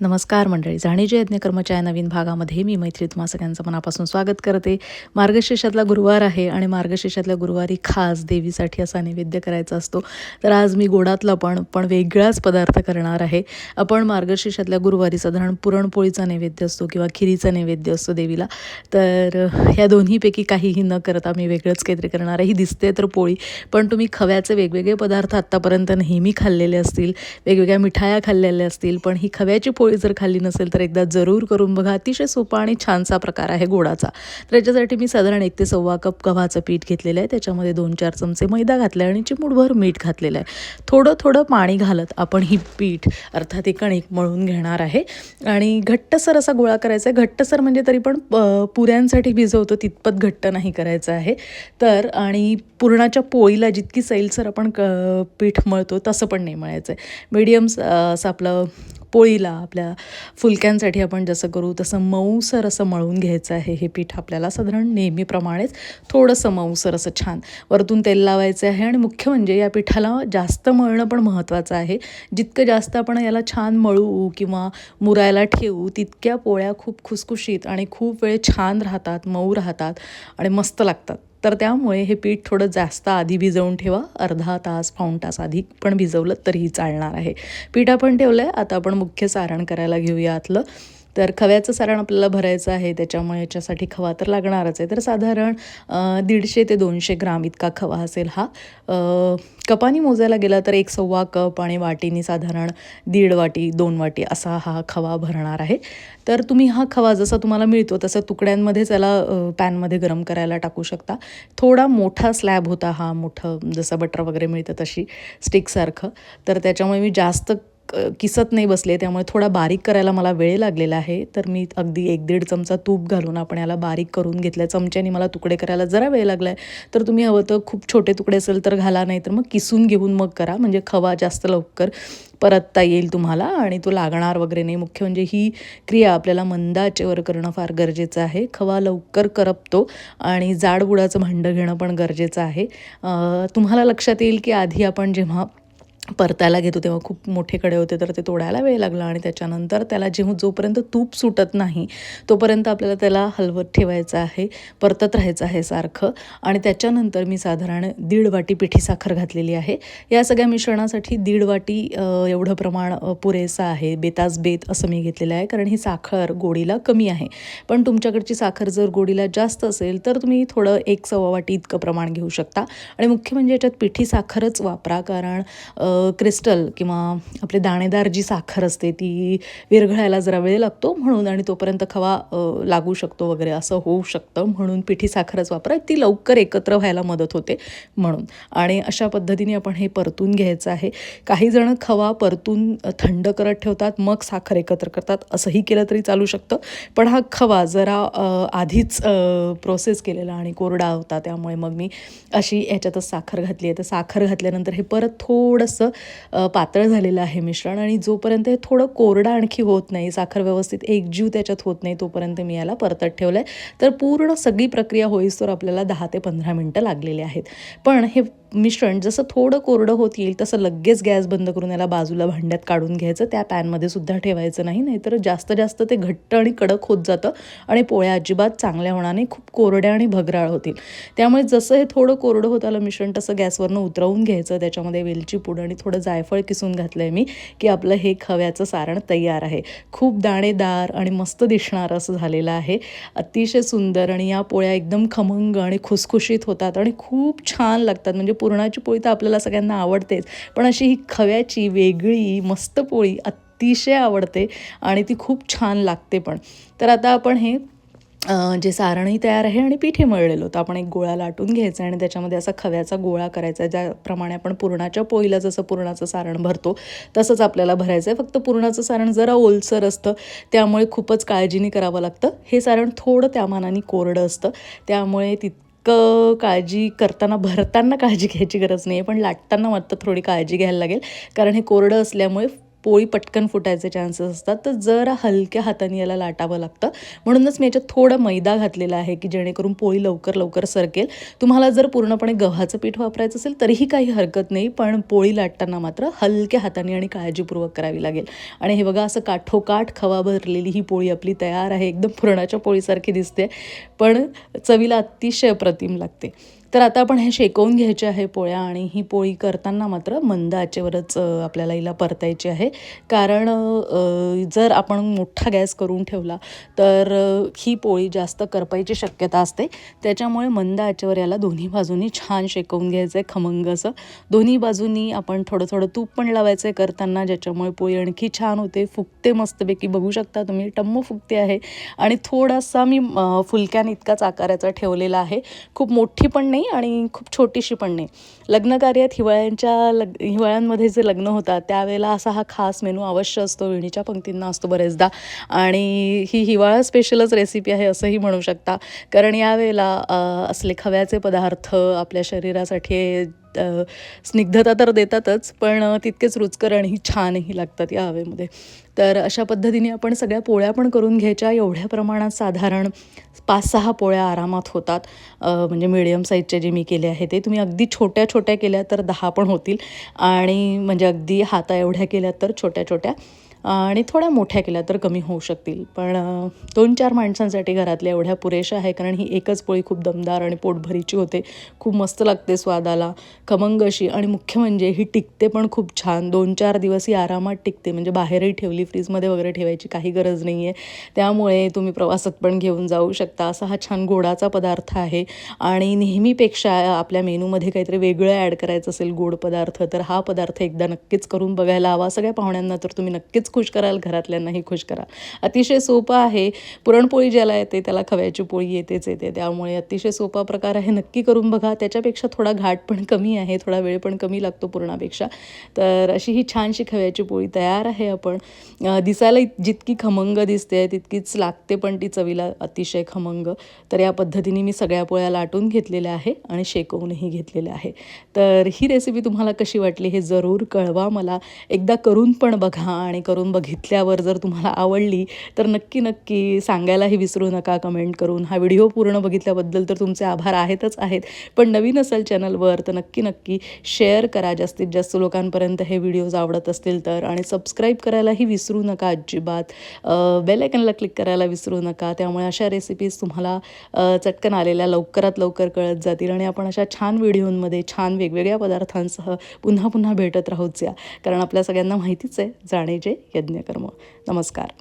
नमस्कार मंडळी जाणीजे यज्ञकर्मच्या या नवीन भागामध्ये मी मैत्री तुम्हा सगळ्यांचं मनापासून स्वागत करते. मार्गशीर्षातला गुरुवार आहे आणि मार्गशीर्षातल्या गुरुवारी खास देवीसाठी असा नैवेद्य करायचा असतो. तर आज मी गोडातला पण पण वेगळाच पदार्थ करणार आहे. आपण मार्गशीर्षातल्या गुरुवारी साधारण पुरणपोळीचा नैवेद्य असतो किंवा खिरीचा नैवेद्य असतो देवीला. तर ह्या दोन्हीपैकी काहीही न करता मी वेगळंच काहीतरी करणार आहे. ही दिसते तर पोळी पण तुम्ही खव्याचे वेगवेगळे पदार्थ आत्तापर्यंत नेहमी खाल्लेले असतील वेगवेगळ्या मिठाया खाल्लेल्या असतील पण ही खव्याची पोळी पोळी जर खाल्ली नसेल तर एकदा जरूर करून बघा. अतिशय सोपा आणि छानसा प्रकार आहे गोडाचा. तर याच्यासाठी मी साधारण एक ते सव्वा कप गव्हाचं पीठ घेतलेलं आहे. त्याच्यामध्ये दोन चार चमचे मैदा घातला आहे आणि चिमूटभर मीठ घातलेलं आहे. थोडं थोडं पाणी घालत आपण ही पीठ अर्थात ही कणिक मळून घेणार आहे. आणि घट्टसर असा गोळा करायचा आहे. घट्टसर म्हणजे तरी पण पुऱ्यांसाठी भिजवतो तितपत घट्ट नाही करायचं आहे. तर आणि पुरणाच्या पोळीला जितकी सैलसर आपण क पीठ मळतो तसं पण नाही मळायचं आहे. मीडियम असं आपलं पोळीला आपल्या फुलक्यांसाठी आपण जसं करू तसं मऊसर असं मळून घ्यायचं आहे. हे पीठ आपल्याला साधारण नेहमीप्रमाणेच थोडंसं मऊसर असं छान वरतून तेल लावायचं आहे. आणि मुख्य म्हणजे या पिठाला जास्त मळणं पण महत्त्वाचं आहे. जितकं जास्त आपण याला छान मळू किंवा मुरायला ठेवू तितक्या पोळ्या खूप खुसखुशीत आणि खूप वेळ छान राहतात मऊ राहतात आणि मस्त लागतात. तर त्यामुळे हे पीठ थोडं जास्त आधी भिजवून ठेवा. अर्धा तास पाऊण तास आधी पण भिजवलं तरीही चालणार आहे. पीठ आपण ठेवलं आहे आता आपण मुख्य सारण करायला घेऊया आतलं. तर खव्याचं सारण आपल्याला भरायचं आहे त्याच्यामुळे याच्यासाठी खवा तर लागणारच आहे. तर साधारण दीडशे ते दोनशे ग्राम इतका खवा असेल हा. कपानी मोजायला गेला तर एक सव्वा कप आणि वाटीनी साधारण दीड वाटी दोन वाटी असा हा खवा भरणार आहे. तर तुम्ही हा खवा जसा तुम्हाला मिळतो तसं तुकड्यांमध्ये त्याला पॅनमध्ये गरम करायला टाकू शकता. थोडा मोठा स्लॅब होता हा मोठं जसं बटर वगैरे मिळतं तशी स्टिकसारखं. तर त्याच्यामुळे मी जास्त किसत नाही बसले त्यामुळे थोडा बारीक करायला मला वेळ लागलेला आहे. तर मी अगदी एक दीड चमचा तूप घालून आपण याला बारीक करून घेतलं चमच्याने मला तुकडे करायला जरा वेळ लागला आहे तर तुम्ही हवं तर खूप छोटे तुकडे असेल तर घाला नाही तर मग किसून घेऊन मग करा. म्हणजे खवा जास्त लवकर परतता येईल तुम्हाला आणि तो लागणार वगैरे नाही. मुख्य म्हणजे ही क्रिया आपल्याला मंदाचेवर करणं फार गरजेचं आहे. खवा लवकर करपतो आणि जाडबुडाचं भांडं घेणं पण गरजेचं आहे. तुम्हाला लक्षात येईल की आधी आपण जेव्हा परतायला घेतो तेव्हा खूप मोठे कडे होते तर ते तोडायला वेळ लागला आणि त्याच्यानंतर त्याला जेव्हा जोपर्यंत तूप सुटत नाही तोपर्यंत आपल्याला त्याला हलवत ठेवायचं आहे परतत राहायचं आहे सारखं. आणि त्याच्यानंतर मी साधारण दीड वाटी पिठी साखर घातलेली आहे. या सगळ्या मिश्रणासाठी दीड वाटी एवढं प्रमाण पुरेसं आहे. बेतास बेत असं मी घेतलेलं आहे कारण ही साखर गोडीला कमी आहे. पण तुमच्याकडची साखर जर गोडीला जास्त असेल तर तुम्ही थोडं एक सव्वा वाटी इतकं प्रमाण घेऊ शकता. आणि मुख्य म्हणजे याच्यात पिठी साखरच वापरा कारण क्रिस्टल किंवा आपले दाणेदार जी साखर असते ती विरघळायला जरा वेळ लागतो म्हणून आणि तोपर्यंत खवा लागू शकतो वगैरे असं होऊ शकतं म्हणून पिठी साखरच वापरा ती लवकर एकत्र व्हायला मदत होते म्हणून. आणि अशा पद्धतीने आपण हे परतून घ्यायचं आहे. काही जण खवा परतून थंड करत ठेवतात मग साखर एकत्र करतात असंही केलं तरी चालू शकतं. पण हा खवा जरा आधीच प्रोसेस केलेला आणि कोरडा होता त्यामुळे मग मी अशी ह्याच्यातच साखर घातली आहे. तर साखर घातल्यानंतर हे परत थोडंसं पातळ झालेलं आहे मिश्रण आणि जोपर्यंत हे थोडं कोरडं आणखी होत नाही साखर व्यवस्थित एकजीव त्याच्यात होत नाही तोपर्यंत मी याला परतत ठेवलं आहे तर पूर्ण सगळी प्रक्रिया होईस्तोवर आपल्याला दहा ते पंधरा मिनटं लागलेली आहेत. पण हे मिश्रण जसं थोडं कोरडं होत येईल तसं लगेच गॅस बंद करून याला बाजूला भांड्यात काढून घ्यायचं. त्या पॅनमध्ये सुद्धा ठेवायचं नाही नाहीतर जास्त जास्त ते घट्ट आणि कडक होत जातं आणि पोळ्या अजिबात चांगल्या होणार खूप कोरड्या आणि भगराळ होतील. त्यामुळे जसं हे थोडं कोरडं होत आलं मिश्रण तसं गॅसवरनं उतरवून घ्यायचं. त्याच्यामध्ये वेलची पूड आणि थोडं जायफळ किसून घातलं आहे मी की आपलं हे खव्याचं सारण तयार आहे. खूप दाणेदार आणि मस्त दिसणारं असं झालेलं आहे. अतिशय सुंदर आणि या पोळ्या एकदम खमंग आणि खुसखुशीत होतात आणि खूप छान लागतात. म्हणजे पुरणाची पोळी तर आपल्याला सगळ्यांना आवडतेच. पण अशी ही खव्याची वेगळी मस्त पोळी अतिशय आवडते आणि ती खूप छान लागते पण. तर आता आपण हे जे सारणही तयार आहे आणि पिठे मळलेलं होतं. आपण एक गोळा लाटून घ्यायचा आणि त्याच्यामध्ये असा खव्याचा गोळा करायचा ज्याप्रमाणे आपण पुरणाच्या पोळीला जसं पुरणाचं सारण भरतो तसंच आपल्याला भरायचं आहे. फक्त पुरणाचं सारण जरा ओलसर असतं त्यामुळे खूपच काळजीने करावं लागतं. हे सारण थोडं त्या मानाने कोरडं असतं त्यामुळे इतकं काळजी करताना भरताना काळजी घ्यायची गरज नाही आहे पण लाटताना मात्र थोडी काळजी घ्यायला लागेल. कारण हे कोरडं असल्यामुळे पोळी पटकन फुटायचे चान्सेस असतात तर जरा हलक्या हाताने याला लाटावं लागतं. म्हणूनच मी याच्यात थोडं मैदा घातलेला आहे की जेणेकरून पोळी लवकर लवकर सरकेल. तुम्हाला जर पूर्णपणे गव्हाचं पीठ वापरायचं असेल तरीही काही हरकत नाही पण पोळी लाटताना मात्र हलक्या हाताने आणि काळजीपूर्वक करावी लागेल. आणि हे बघा असं काठोकाठ खवा भरलेली ही पोळी आपली तयार आहे. एकदम पुरणाच्या पोळीसारखी दिसते पण चवीला अतिशय अप्रतिम लागते. तर आता आपण हे शेकवून घ्यायचे आहे पोळ्या आणि ही पोळी करताना मात्र मंद आचेवरच आपल्याला हिला परतायची आहे. कारण जर आपण मोठा गॅस करून ठेवला तर ही पोळी जास्त करपायची शक्यता असते. त्याच्यामुळे मंद आचेवर याला दोन्ही बाजूनी छान शेकवून घ्यायचं आहे खमंग असं. दोन्ही बाजूनी आपण थोडं थोडं तूप पण लावायचं आहे करताना ज्याच्यामुळे पोळी आणखी छान होते फुगते मस्तपैकी. बघू शकता तुम्ही टम्म फुगते आहे. आणि थोडासा मी फुलक्यान इतकाच आकाराचा ठेवलेला आहे. खूप मोठी पण नाही नाही आणि खूप छोटीशी पण नाही. लग्नकार्यात हिवाळ्यांच्या लग हिवाळ्यांमध्ये जे लग्न होतात त्यावेळेला असा हा खास मेनू अवश्य असतो. विणीच्या पंक्तींना असतो बरेचदा. आणि ही हिवाळा स्पेशलच रेसिपी आहे असंही म्हणू शकता. कारण यावेळेला असले खव्याचे पदार्थ आपल्या शरीरासाठी स्निग्धता तर देतातच पण तितकेच रुचकर आणि छानही लागतात या हवेमध्ये. तर अशा पद्धतीने आपण सगळ्या पोळ्या पण करून घ्यायच्या. एवढ्या प्रमाणात साधारण पाच सहा पोळ्या आरामात होतात. म्हणजे मिडियम साईजचे जे मी केले आहे ते. तुम्ही अगदी छोट्या छोट्या केल्या तर दहा पण होतील. आणि म्हणजे अगदी हाता एवढ्या केल्या तर छोट्या छोट्या. आणि थोड्या मोठ्या केल्या तर कमी होऊ शकतील. पण दोन चार माणसांसाठी घरातल्या एवढ्या पुरेशा आहे कारण ही एकच पोळी खूप दमदार आणि पोटभरीची होते. खूप मस्त लागते स्वादाला खमंग अशी. आणि मुख्य म्हणजे ही टिकते पण खूप छान. दोन चार दिवस ही आरामात टिकते म्हणजे बाहेरही ठेवली फ्रीजमध्ये वगैरे ठेवायची काही गरज नाही आहे त्यामुळे तुम्ही प्रवासात पण घेऊन जाऊ शकता. असा हा छान गोडाचा पदार्थ आहे. आणि नेहमीपेक्षा आपल्या मेनूमध्ये काहीतरी वेगळं ॲड करायचं असेल गोड पदार्थ तर हा पदार्थ एकदा नक्कीच करून बघायला हवा. सगळ्या पाहुण्यांना तर तुम्ही नक्कीच खुश कराल घरातल्यांनाही खुश कराल अतिशय सोपं आहे. पुरणपोळी ज्याला येते त्याला खव्याची पोळी येतेच येते. त्यामुळे अतिशय सोपा प्रकार आहे. नक्की करून बघा. त्याच्यापेक्षा थोडा घाट पण कमी आहे. थोडा वेळ पण कमी लागतो पुरणापेक्षा. तर अशी ही छानशी खव्याची पोळी तयार आहे आपण. दिसायला जितकी खमंग दिसते तितकीच लागते पण ती चवीला अतिशय खमंग. तर या पद्धतीने मी सगळ्या पोळ्या लाटून घेतलेल्या आहे आणि शेकवूनही घेतलेल्या आहे. तर ही रेसिपी तुम्हाला कशी वाटली हे जरूर कळवा मला. एकदा करून पण बघा आणि करून बघितल्यावर जर तुम्हाला आवडली तर नक्की नक्की सांगायलाही विसरू नका कमेंट करून. हा व्हिडिओ पूर्ण बघितल्याबद्दल तर तुमचे आभार आहेतच आहेत. पण नवीन असेल चॅनलवर तर नक्की नक्की शेअर करा. जास्तीत जास्त लोकांपर्यंत हे व्हिडिओज आवडत असतील तर. आणि सबस्क्राईब करायलाही विसरू नका अजिबात. बेलायकनला क्लिक करायला विसरू नका. त्यामुळे अशा रेसिपीज तुम्हाला चटकन आलेल्या लवकरात लवकर कळत जातील. आणि आपण अशा छान व्हिडिओंमध्ये छान वेगवेगळ्या पदार्थांसह पुन्हा पुन्हा भेटत राहूच या. कारण आपल्या सगळ्यांना माहितीच आहे. जाणे जे यज्ञकर्म. नमस्कार.